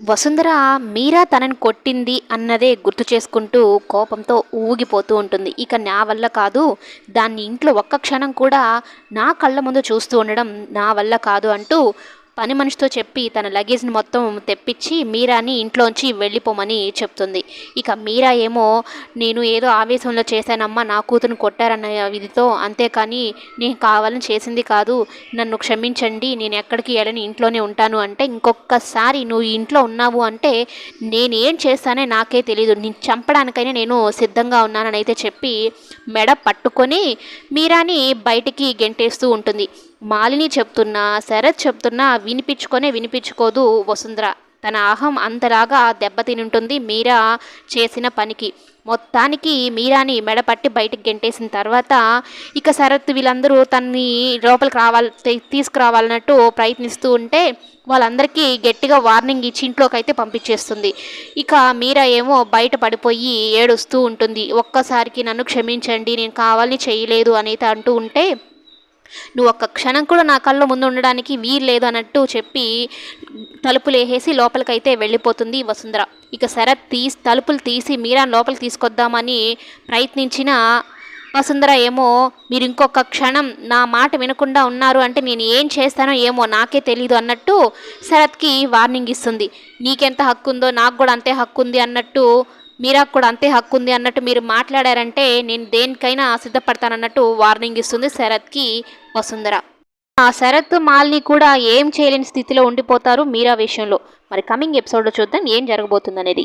వసుంధర మీరా తనని కొట్టింది అన్నదే గుర్తు చేసుకుంటూ కోపంతో ఊగిపోతూ ఉంటుంది. ఇక నా వల్ల కాదు దాన్ని ఇంట్లో ఒక్క క్షణం కూడా నా కళ్ళ ముందు చూస్తూ ఉండడం నా వల్ల కాదు అంటూ పని మనిషితో చెప్పి తన లగేజ్ని మొత్తం తెప్పించి మీరాని ఇంట్లోంచి వెళ్ళిపోమని చెప్తుంది. ఇక మీరా ఏమో నేను ఏదో ఆవేశంలో చేశానమ్మా నా కూతురుని కొట్టారన్న విధితో అంతేకాని నేను కావాలని చేసింది కాదు. నన్ను క్షమించండి నేను ఎక్కడికి వెళ్ళని ఇంట్లోనే ఉంటాను అంటే ఇంకొకసారి నువ్వు ఇంట్లో ఉన్నావు అంటే నేనేం చేస్తానే నాకే తెలియదు నేను చంపడానికైనా నేను సిద్ధంగా ఉన్నానని అయితే చెప్పి మెడ పట్టుకొని మీరాని బయటికి గెంటేస్తూ ఉంటుంది. మాలిని చెప్తున్నా శరత్ చెప్తున్నా వినిపించుకొనే వినిపించుకోదు వసుంధర. తన అహం అంతలాగా దెబ్బతినుంటుంది మీరా చేసిన పనికి. మొత్తానికి మీరాని మెడపట్టి బయటికి గెంటేసిన తర్వాత ఇక శరత్ వీళ్ళందరూ తన్ని లోపలికి రావాలి తీసుకురావాలన్నట్టు ప్రయత్నిస్తూ ఉంటే వాళ్ళందరికీ గట్టిగా వార్నింగ్ ఇచ్చి ఇంట్లోకి అయితే పంపించేస్తుంది. ఇక మీరా ఏమో బయట పడిపోయి ఏడుస్తూ ఉంటుంది. ఒక్కసారికి నన్ను క్షమించండి నేను కావాలని చేయలేదు అనేది అంటూ ఉంటే నువ్వు ఒక్క క్షణం కూడా నా కళ్ళ ముందు ఉండడానికి వీలు లేదు అన్నట్టు చెప్పి తలుపులు వేసేసి లోపలికైతే వెళ్ళిపోతుంది వసుంధర. ఇక శరత్ తీసి తలుపులు తీసి మీరా లోపలికి తీసుకొద్దామని ప్రయత్నించిన వసుంధర ఏమో మీరు ఇంకొక క్షణం నా మాట వినకుండా ఉన్నారు అంటే నేను ఏం చేస్తానో ఏమో నాకే తెలీదు అన్నట్టు శరత్కి వార్నింగ్ ఇస్తుంది. నీకెంత హక్కు ఉందో నాకు కూడా అంతే హక్కు ఉంది అన్నట్టు మీరాకు కూడా అంతే హక్కు ఉంది అన్నట్టు మీరు మాట్లాడారంటే నేను దేనికైనా సిద్ధపడతానన్నట్టు వార్నింగ్ ఇస్తుంది శరత్కి వసుంధర. ఆ శరత్ మాల్ని కూడా ఏం చేయలేని స్థితిలో ఉండిపోతారు మీరా విషయంలో. మరి కమింగ్ ఎపిసోడ్లో చూద్దాం ఏం జరగబోతుంది అనేది